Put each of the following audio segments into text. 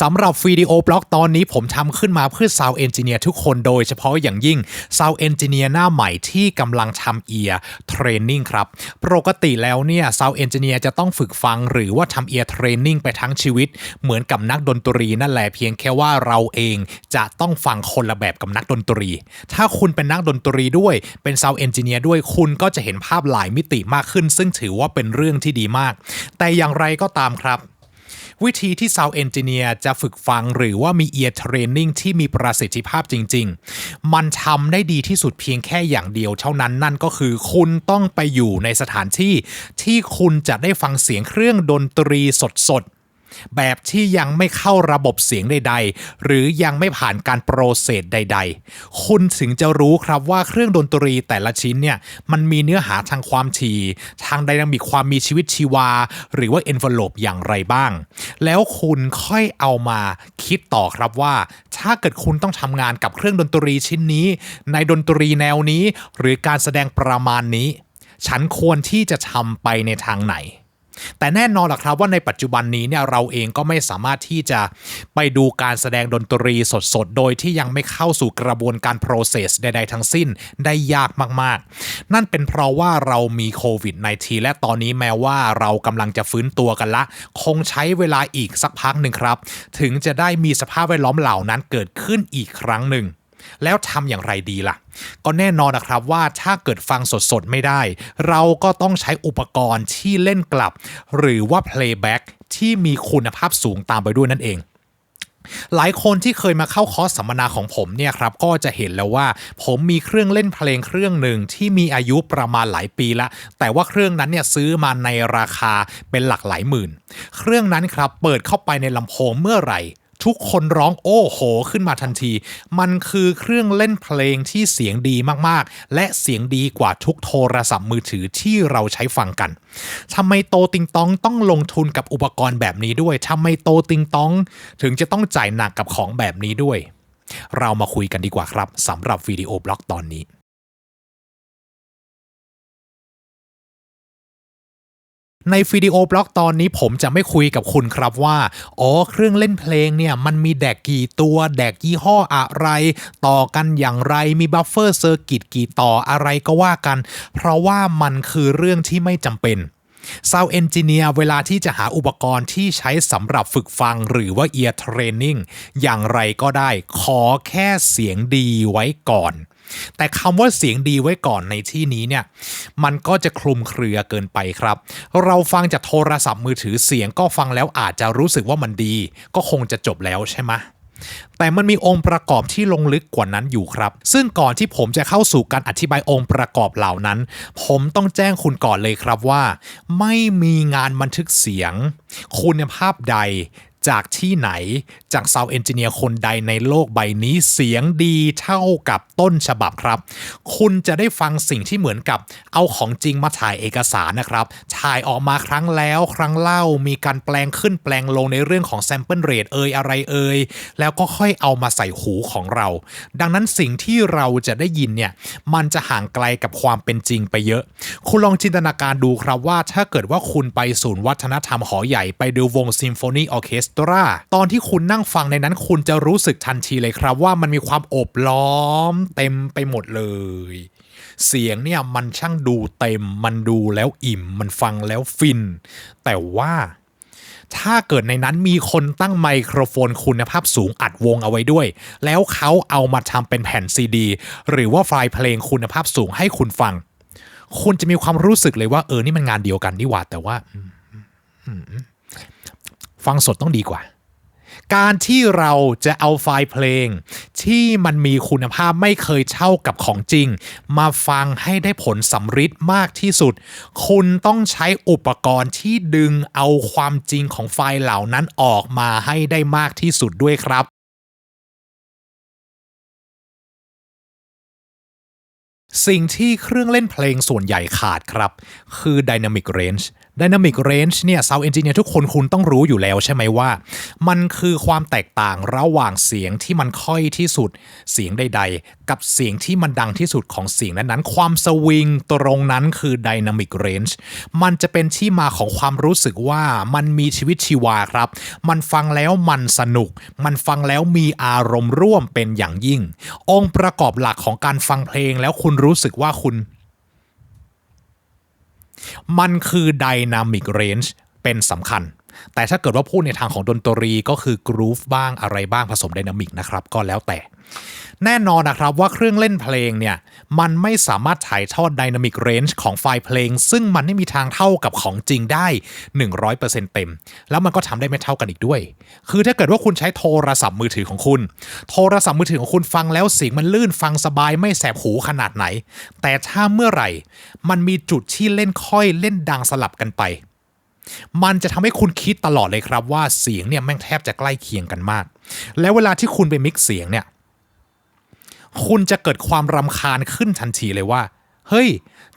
สำหรับวิดีโอบล็อกตอนนี้ผมทำขึ้นมาเพื่อ Sound Engineer ทุกคนโดยเฉพาะอย่างยิ่ง Sound Engineer หน้าใหม่ที่กำลังทำ Ear Training ครับ ปกติแล้วเนี่ย Sound Engineer จะต้องฝึกฟังหรือว่าทำ Ear Training ไปทั้งชีวิต เหมือนกับนักดนตรีนั่นแหละเพียงแค่ว่าเราเองจะต้องฟังคนละแบบกับนักดนตรี ถ้าคุณเป็นนักดนตรีด้วยเป็น Sound Engineer ด้วยคุณก็จะเห็นภาพหลายมิติมากขึ้น ซึ่งถือว่าเป็นเรื่องที่ดีมาก แต่อย่างไรก็ตามครับ วิธีที่ Sound Engineer จะฝึกฟังหรือว่ามี Ear Training ที่มีประสิทธิภาพจริง ๆ มันทำได้ดีที่สุดเพียงแค่อย่างเดียวเท่านั้นนั่นก็คือคุณต้องไปอยู่ในสถานที่ที่คุณจะได้ฟังเสียงเครื่องดนตรีสดๆ แบบที่ยังไม่เข้าระบบเสียงใด ๆ หรือยังไม่ผ่านการโปรเซสใด ๆ คุณถึงจะรู้ครับว่าเครื่องดนตรีแต่ละชิ้นเนี่ยมันมีเนื้อหาทางความถี่ ทางไดนามิกความมีชีวิตชีวา หรือว่า envelope อย่างไรบ้าง แล้วคุณค่อยเอามาคิดต่อครับว่า ถ้าเกิดคุณต้องทำงานกับเครื่องดนตรีชิ้นนี้ ในดนตรีแนวนี้ หรือการแสดงประมาณนี้ ฉันควรที่จะทำไปในทางไหน แต่แน่นอนล่ะครับว่าในปัจจุบันนี้เนี่ยเราเองก็ไม่สามารถที่จะไปดูการแสดงดนตรีสดๆ โดยที่ยังไม่เข้าสู่กระบวนการ process ใดๆทั้งสิ้นได้ยากมากๆ นั่นเป็นเพราะว่าเรามีโควิด -19 และตอนนี้แม้ว่าเรากำลังจะฟื้นตัวกันละ คงใช้เวลาอีกสักพักหนึ่งครับ ถึงจะได้มีสภาพแวดล้อมเหล่านั้นเกิดขึ้นอีกครั้งหนึ่ง แล้วทำอย่างไรดีล่ะ ก็แน่นอนนะครับว่าถ้าเกิดฟังสดๆ ไม่ได้ เราก็ต้องใช้อุปกรณ์ที่เล่นกลับ หรือว่า playback ที่มีคุณภาพสูงตามไปด้วยนั่นเองหลายคนที่เคยมาเข้าคอร์สสัมมนาของผมเนี่ยครับก็จะเห็นแล้วว่า ผมมีเครื่องเล่นเพลงเครื่องหนึ่งที่มีอายุประมาณหลายปีละ แต่ว่าเครื่องนั้นเนี่ยซื้อมาในราคาเป็นหลักหลายหมื่น เครื่องนั้นครับเปิดเข้าไปในลำโพงเมื่อไหร่ ทุกคนร้องโอ้โห ขึ้นมาทันที มันคือเครื่องเล่นเพลงที่เสียงดีมากๆ และเสียงดีกว่าทุกโทรศัพท์มือถือที่เราใช้ฟังกันทำไมโตติงตองต้องลงทุนกับอุปกรณ์แบบนี้ด้วยทำไมโตติงตอง ถึงจะต้องจ่ายหนักกับของแบบนี้ด้วย เรามาคุยกันดีกว่าครับสำหรับวิดีโอบล็อกตอนนี้ ในวิดีโอบล็อกตอนนี้ผมจะไม่คุยกับคุณครับว่า อ๋อ เครื่องเล่นเพลงเนี่ย มันมีแดกกี่ตัวแดกยี่ห้ออะไร ต่อกันอย่างไรมีบัฟเฟอร์เซอร์กิตกี่ต่ออะไรก็ว่ากัน เพราะว่ามันคือเรื่องที่ไม่จำเป็น Sound Engineer เวลาที่จะหาอุปกรณ์ที่ใช้สำหรับฝึกฟังหรือว่า Ear Training อย่างไรก็ได้ ขอแค่เสียงดีไว้ก่อน แต่คำว่าเสียงดีไว้ก่อนในที่นี้เนี่ย มันก็จะคลุมเครือเกินไปครับ เราฟังจากโทรศัพท์มือถือเสียงก็ฟังแล้วอาจจะรู้สึกว่ามันดี ก็คงจะจบแล้วใช่ไหมแต่มันมีองค์ประกอบที่ลงลึกกว่านั้นอยู่ครับ ซึ่งก่อนที่ผมจะเข้าสู่การอธิบายองค์ประกอบเหล่านั้น ผมต้องแจ้งคุณก่อนเลยครับว่า ไม่มีงานบันทึกเสียง คุณภาพใด จากที่ไหนจากซาวเอนจิเนียร์คนใดในโลกใบนี้เสียงดีเท่ากับต้นฉบับครับ คุณจะได้ฟังสิ่งที่เหมือนกับเอาของจริงมาถ่ายเอกสารนะครับ ถ่ายออกมาครั้งแล้วครั้งเล่ามีการแปลงขึ้นแปลงลงในเรื่องของ sample rate เอ่ยอะไรเอ่ยแล้วก็ค่อยเอามาใส่หูของเรา ดังนั้นสิ่งที่เราจะได้ยินเนี่ยมันจะห่างไกลกับความเป็นจริงไปเยอะ คุณลองจินตนาการดูครับว่าถ้าเกิดว่าคุณไปศูนย์วัฒนธรรมหอใหญ่ไปดูวงซิมโฟนีออเคสตรา ตอนที่คุณนั่งฟังในนั้นคุณจะรู้สึกทันทีเลยครับ ว่ามันมีความโอบล้อม เต็มไปหมดเลย เสียงเนี่ยมันช่างดูเต็ม มันดูแล้วอิ่ม มันฟังแล้วฟิน แต่ว่าถ้าเกิดในนั้นมีคนตั้งไมโครโฟนคุณภาพสูงอัดวงเอาไว้ด้วย แล้วเขาเอามาทำเป็นแผ่นซีดี หรือว่าไฟล์เพลงคุณภาพสูงให้คุณฟัง คุณจะมีความรู้สึกเลยว่าเออ นี่มันงานเดียวกันนี่หว่าแต่ว่า ฟังสดต้องดีกว่า การที่เราจะเอาไฟล์เพลง ที่มันมีคุณภาพไม่เคยเท่ากับของจริง มาฟังให้ได้ผลสำฤทธิ์มากที่สุด คุณต้องใช้อุปกรณ์ที่ดึงเอาความจริงของไฟล์เหล่านั้นออกมาให้ได้มากที่สุดด้วยครับสิ่งที่เครื่องเล่นเพลงส่วนใหญ่ขาดครับ คือ Dynamic Range Dynamic Range เนี่ย Sound Engineer ทุกคนคุณต้องรู้อยู่แล้วใช่ไหมว่า มันคือความแตกต่างระหว่างเสียงที่มันค่อยที่สุดเสียงใด ๆ กับเสียงที่มันดังที่สุดของเสียงนั้นๆ ความสวิงตรงนั้นคือ Dynamic Range มันจะเป็นที่มาของความรู้สึกว่ามันมีชีวิตชีวาครับ มันฟังแล้วมันสนุก มันฟังแล้วมีอารมณ์ร่วมเป็นอย่างยิ่ง องค์ประกอบหลักของการฟังเพลงแล้วคุณรู้สึกว่าคุณ มันคือ Dynamic Range เป็นสำคัญ แต่ถ้าเกิดว่าพูดในทางของดนตรีก็คือ Groove บ้างอะไรบ้างผสมดินามิกนะครับ ก็แล้วแต่ แน่นอนนะครับว่าเครื่องเล่นเพลงเนี่ย มันไม่สามารถถ่ายทอด Dynamic Range ของไฟล์เพลง ซึ่งมันไม่มีทางเท่ากับของจริงได้ 100%เต็ม แล้วมันก็ทำได้ไม่เท่ากันอีกด้วย คือถ้าเกิดว่าคุณใช้โทรศัพท์มือถือของคุณ โทรศัพท์มือถือของคุณฟังแล้วเสียงมันลื่นฟังสบายไม่แสบหูขนาดไหน แต่ถ้าเมื่อไหร่ มันมีจุดที่เล่นค่อยเล่นดังสลับกันไป มันจะทำให้คุณคิดตลอดเลยครับว่าเสียงเนี่ยแม่งแทบจะใกล้เคียงกันมาก แล้วเวลาที่คุณไปมิกเสียงเนี่ย คุณจะเกิดความรำคาญขึ้นทันทีเลยว่า เฮ้ย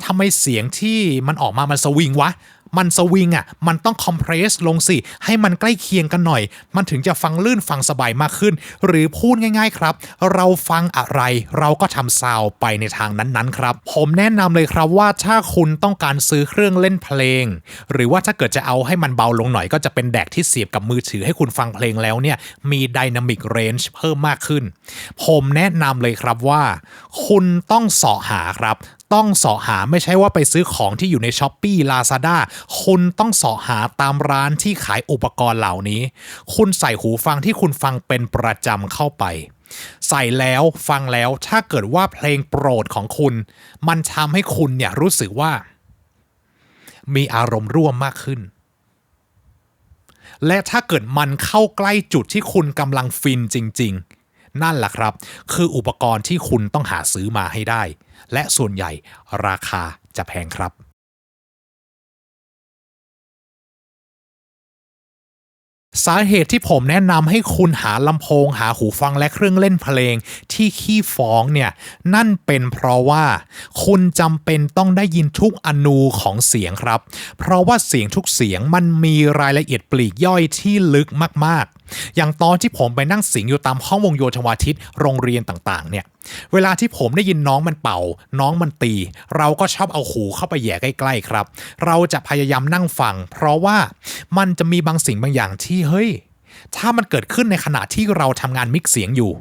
ทำไมเสียงที่มันออกมามันสวิงวะ มันสวิงอะ มันต้องคอมเพรสลงสิ ให้มันใกล้เคียงกันหน่อย มันถึงจะฟังลื่นฟังสบายมากขึ้น หรือพูดง่าย ๆ ครับ เราฟังอะไร เราก็ทำซาวไปในทางนั้นๆ ครับ ผมแนะนำเลยครับว่าถ้าคุณต้องการซื้อเครื่องเล่นเพลง หรือว่าถ้าเกิดจะเอาให้มันเบาลงหน่อย ก็จะเป็นแดกที่เสียบกับมือถือให้คุณฟังเพลงแล้วเนี่ยมี Dynamic Range เพิ่มมากขึ้น ผมแนะนำเลยครับว่า คุณต้องเสาะหาครับ ต้องเสาะหาไม่ใช่ว่าไปซื้อของที่อยู่ใน s h อ p e e Lazada คุณต้องเสาะหาตามร้านที่ขายอุปกรณ์เหล่านี้ คุณใส่หูฟังที่คุณฟังเป็นประจำเข้าไป ใส่แล้วฟังแล้วถ้าเกิดว่าเพลงโปรดของคุณ มันทำให้คุณเนี่ยรู้สึกว่า มีอารมณ์ร่วมมากขึ้นและถ้าเกิดมันเข้าใกล้จุดที่คุณกำลังฟินจริง ๆ นั่นแหละครับ คืออุปกรณ์ที่คุณต้องหาซื้อมาให้ได้ และส่วนใหญ่ราคาจะแพงครับสาเหตุที่ผมแนะนำให้คุณหาลำโพง หาหูฟังและเครื่องเล่นเพลงที่ขี้ฟ้องเนี่ย นั่นเป็นเพราะว่า คุณจำเป็นต้องได้ยินทุกอนูของเสียงครับ เพราะว่าเสียงทุกเสียงมันมีรายละเอียดปลีกย่อยที่ลึกมาก อย่างตอนที่ผมไปนั่งสิงอยู่ตามห้องวงโยธวาทิตโรงเรียนต่างๆ เนี่ย เวลาที่ผมได้ยินน้องมันเป่า น้องมันตี เราก็ชอบเอาหูเข้าไปแย่ใกล้ๆครับ เราจะพยายามนั่งฟัง เพราะว่ามันจะมีบางสิ่งบางอย่างที่เฮ้ย ถ้ามันเกิดขึ้นในขณะที่เราทำงานมิกซ์เสียงอยู่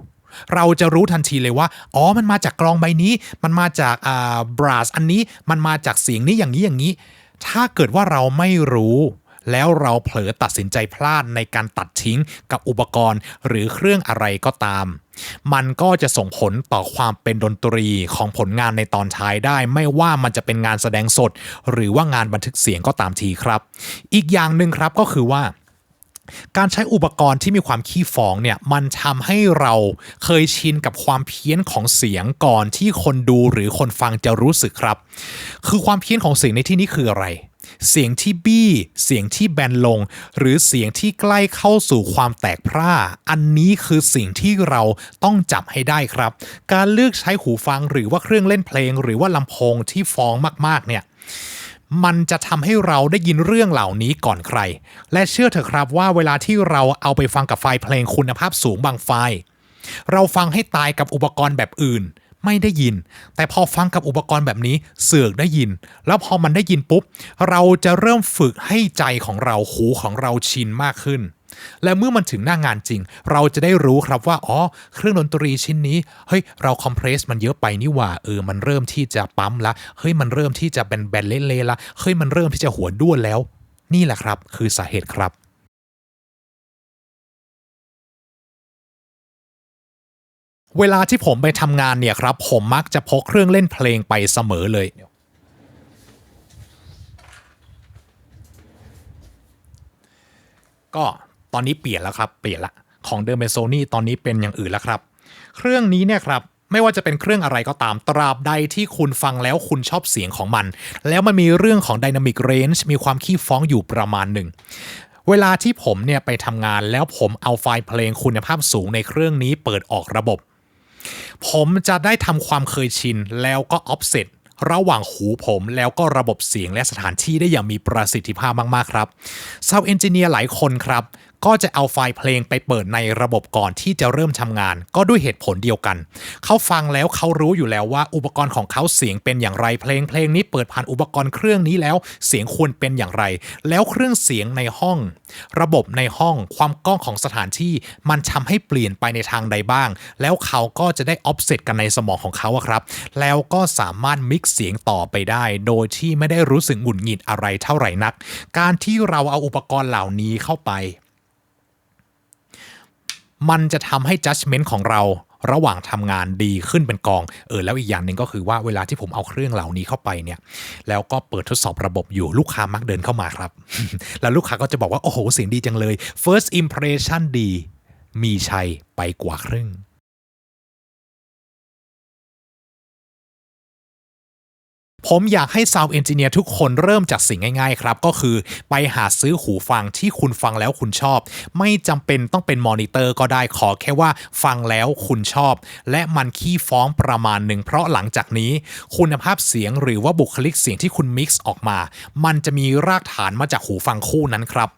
เราจะรู้ทันทีเลยว่า อ๋อ มันมาจากกลองใบนี้ มันมาจากอ่าบราสอันนี้ มันมาจากเสียงนี้อย่างนี้อย่างนี้ ถ้าเกิดว่าเราไม่รู้ แล้วเราเผลอตัดสินใจพลาดในการตัดทิ้งกับอุปกรณ์หรือเครื่องอะไรก็ตาม มันก็จะส่งผลต่อความเป็นดนตรีของผลงานในตอนท้ายได้ ไม่ว่ามันจะเป็นงานแสดงสด หรือว่างานบันทึกเสียงก็ตามทีครับ อีกอย่างหนึ่งครับก็คือว่าการใช้อุปกรณ์ที่มีความขี้ฟองเนี่ยมันทำให้เราเคยชินกับความเพี้ยนของเสียงก่อนที่คนดูหรือคนฟังจะรู้สึกครับ คือความเพี้ยนของเสียงในที่นี้คืออะไร เสียงที่บี้ เสียงที่แบนลง หรือเสียงที่ใกล้เข้าสู่ความแตกพร่า อันนี้คือสิ่งที่เราต้องจับให้ได้ครับ การเลือกใช้หูฟังหรือว่าเครื่องเล่นเพลง หรือว่าลำโพงที่ฟ้องมากๆเนี่ยมันจะทำให้เราได้ยินเรื่องเหล่านี้ก่อนใคร และเชื่อเถอะครับว่าเวลาที่เราเอาไปฟังกับไฟล์เพลงคุณภาพสูงบางไฟล์ เราฟังให้ตายกับอุปกรณ์แบบอื่น ไม่ได้ยิน แต่พอฟังกับอุปกรณ์แบบนี้เสือกได้ยิน แล้วพอมันได้ยินปุ๊บ เราจะเริ่มฝึกให้ใจของเราหูของเราชินมากขึ้น และเมื่อมันถึงหน้างานจริง เราจะได้รู้ครับว่าอ๋อเครื่องดนตรีชิ้นนี้เฮ้ยเราคอมเพรสมันเยอะไปนี่หว่าเออมันเริ่มที่จะปั๊มละเฮ้ยมันเริ่มที่จะเป็นแบนเละๆละเฮ้ยมันเริ่มที่จะหัวด้วนแล้ว นี่แหละครับ คือสาเหตุครับ เวลาที่ผมไปทำงานเนี่ยครับ ผมมักจะพกเครื่องเล่นเพลงไปเสมอเลย ก็ตอนนี้เปลี่ยนแล้วครับ เปลี่ยนละ ของเดิมเป็นโซนี่ตอนนี้เป็นอย่างอื่นแล้วครับ เครื่องนี้เนี่ยครับไม่ว่าจะเป็นเครื่องอะไรก็ตามตราบใดที่คุณฟังแล้วคุณชอบเสียงของมัน แล้วมันมีเรื่องของ Dynamic Range มีความขี้ฟ้องอยู่ประมาณหนึ่ง เวลาที่ผมเนี่ยไปทำงานแล้วผมเอาไฟล์เพลงคุณภาพสูงในเครื่องนี้เปิดออกระบบ ผมจะได้ทำความเคยชินแล้วก็ offset ระหว่างหูผมแล้วก็ระบบเสียงและสถานที่ได้อย่างมีประสิทธิภาพมาก ๆ ครับสาวเอนจิเนียร์หลายคนครับ ก็จะเอาไฟล์เพลงไปเปิดในระบบก่อนที่จะเริ่มทำงาน ก็ด้วยเหตุผลเดียวกัน เขาฟังแล้วเขารู้อยู่แล้วว่าอุปกรณ์ของเขาเสียงเป็นอย่างไรเพลงเพลงนี้เปิดผ่านอุปกรณ์เครื่องนี้แล้ว เสียงควรเป็นอย่างไร แล้วเครื่องเสียงในห้อง ระบบในห้อง ความก้องของสถานที่มันทำให้เปลี่ยนไปในทางใดบ้าง แล้วเขาก็จะได้ออฟเซตกันในสมองของเขาครับ แล้วก็สามารถมิกซ์เสียงต่อไปได้ โดยที่ไม่ได้รู้สึกหงุดหงิดอะไรเท่าไหร่นัก การที่เราเอาอุปกรณ์เหล่านี้เข้าไป มันจะทำให้ judgment ของเราระหว่างทำงานดีขึ้นเป็นกอง เออ แล้วอีกอย่างหนึ่งก็คือว่าเวลาที่ผมเอาเครื่องเหล่านี้เข้าไปเนี่ย แล้วก็เปิดทดสอบระบบอยู่ลูกค้ามักเดินเข้ามาครับ แล้วลูกค้าก็จะบอกว่า โอ้โหเสียงดีจังเลย first impression ดี มีชัยไปกว่าครึ่ง ผมอยากให้ซาวเอนจิเนียร์ทุกคนเริ่มจากสิ่งง่ายๆ ครับ ก็คือไปหาซื้อหูฟังที่คุณฟังแล้วคุณชอบ ไม่จำเป็นต้องเป็นมอนิเตอร์ก็ได้ขอแค่ว่าฟังแล้วคุณชอบ และมันขี้ฟ้องประมาณหนึ่งเพราะหลังจากนี้ คุณภาพเสียงหรือว่าบุคลิกเสียงที่คุณมิกซ์ออกมา มันจะมีรากฐานมาจากหูฟังคู่นั้นครับ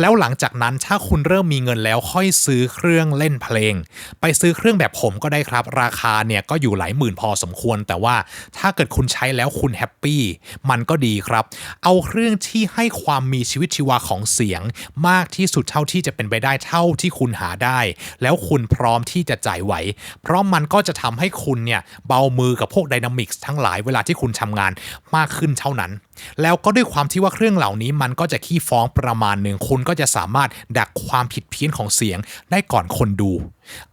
แล้วหลังจากนั้นถ้าคุณเริ่มมีเงินแล้วค่อยซื้อเครื่องเล่นเพลง ไปซื้อเครื่องแบบผมก็ได้ครับ ราคาเนี่ยก็อยู่หลายหมื่นพอสมควร แต่ว่าถ้าเกิดคุณใช้แล้วคุณแฮปปี้มันก็ดีครับ เอาเครื่องที่ให้ความมีชีวิตชีวาของเสียง มากที่สุดเท่าที่จะเป็นไปได้เท่าที่คุณหาได้ แล้วคุณพร้อมที่จะจ่ายไหว เพราะมันก็จะทำให้คุณเนี่ยเบามือกับพวกไดนามิกส์ทั้งหลายเวลาที่คุณทำงานมากขึ้นเท่านั้นแล้วก็ด้วยความที่ว่าเครื่องเหล่านี้มันก็จะขี้ฟ้องประมาณหนึ่งคุณก็จะสามารถดักความผิดเพี้ยนของเสียงได้ก่อนคนดู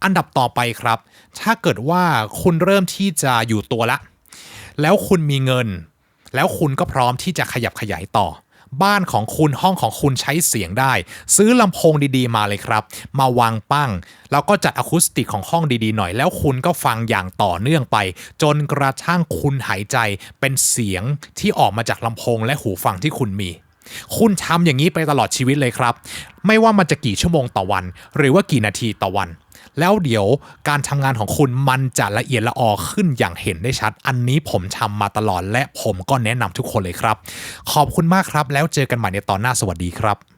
อันดับต่อไปครับ ถ้าเกิดว่าคุณเริ่มที่จะอยู่ตัวละ แล้วคุณมีเงิน แล้วคุณก็พร้อมที่จะขยับขยายต่อ บ้านของคุณห้องของคุณใช้เสียงได้ ซื้อลำโพงดีๆมาเลยครับ มาวางปั้ง แล้วก็จัดอะคูสติกของห้องดีๆหน่อย แล้วคุณก็ฟังอย่างต่อเนื่องไป จนกระทั่งคุณหายใจเป็นเสียงที่ออกมาจากลำโพงและหูฟังที่คุณมี คุณทำอย่างนี้ไปตลอดชีวิตเลยครับ ไม่ว่ามันจะกี่ชั่วโมงต่อวัน หรือว่ากี่นาทีต่อวัน แล้วเดี๋ยวการทำงานของคุณมันจะละเอียดละออขึ้นอย่างเห็นได้ชัด อันนี้ผมทำมาตลอดและผมก็แนะนำทุกคนเลยครับ ขอบคุณมากครับ แล้วเจอกันใหม่ในตอนหน้าสวัสดีครับ